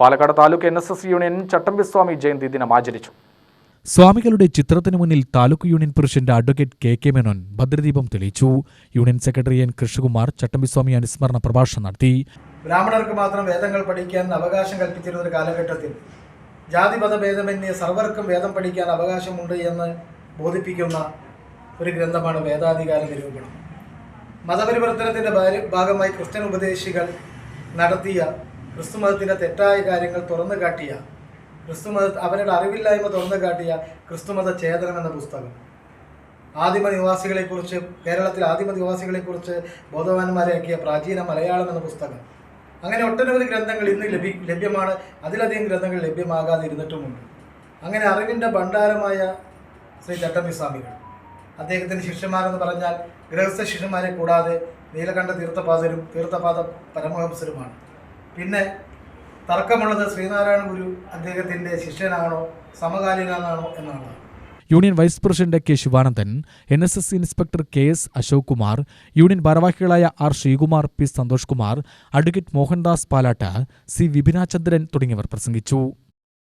Palakkad taluk N S S union Chattampiswami Jayanti ദിനം ആചരിച്ചു. സ്വാമികളുടെ ചിത്രത്തിനു മുന്നിൽ taluk union president advocate K K Menon ഭദ്രദീപം തെളിയിച്ചു. Union secretary N Krishnakumar Chattampiswami അനുസ്മരണ പ്രഭാഷണം നടത്തി. ബ്രാഹ്മണർക്ക് മാത്രം വേദങ്ങൾ പഠിക്കാൻ അവകാശം കൽപ്പിച്ചിരുന്ന ഒരു കാലഘട്ടത്തിൽ ജാതിമത ഭേദമന്യേ സർവർക്കും വേദം പഠിക്കാൻ അവകാശമുണ്ട് എന്ന് ബോധിപ്പിക്കുന്ന ഒരു ഗ്രന്ഥമാണ് വേദാധികാര നിരൂപണം. മതപരിവർത്തനത്തിന്റെ ഭാഗമായി ക്രിസ്ത്യൻ ഉപദേശികൾ നടത്തിയ ക്രിസ്തുമതത്തിന്റെ തെറ്റായ കാര്യങ്ങൾ തുറന്നു കാട്ടിയ ക്രിസ്തു മത അവരുടെ അറിവില്ലായ്മ തുറന്നു കാട്ടിയ ക്രിസ്തുമത ചേതനം എന്ന പുസ്തകം. ആദിമ നിവാസികളെക്കുറിച്ച് കേരളത്തിൽ ആദിമ നിവാസികളെക്കുറിച്ച് ബോധവാന്മാരാക്കിയ പ്രാചീന മലയാളം എന്ന പുസ്തകം. അങ്ങനെ ഒട്ടനവധി ഗ്രന്ഥങ്ങൾ ഇന്ന് ലഭ്യ ലഭ്യമാണ്. അതിലധികം ഗ്രന്ഥങ്ങൾ ലഭ്യമാകാതെ ഇരുന്നിട്ടുമുണ്ട് അങ്ങനെ അറിവിന്റെ ഭണ്ഡാരമായ ശ്രീ ചട്ടമ്പി സ്വാമികൾ അദ്ദേഹത്തിന്റെ ശിഷ്യന്മാരെന്ന് പറഞ്ഞാൽ ഗൃഹസ്ഥ ശിഷ്യന്മാരെ കൂടാതെ നീലകണ്ഠ തീർത്ഥപാദരും തീർത്ഥപാദ പരമഹംസരുമാണ്. പിന്നെ തർക്കമുള്ളത് ശ്രീനാരായണ ഗുരു അദ്ദേഹത്തിന്റെ ശിഷ്യനാണോ സമകാലീനാണോ എന്നാണ്. Union vice president K Sivanandan N S S inspector K S Ashok Kumar union ഭാരവാഹികളായ R Sreekumar P Santhosh Kumar advocate Mohandas Palatta C Vipinachandran തുടങ്ങിയവർ പ്രസംഗിച്ചു.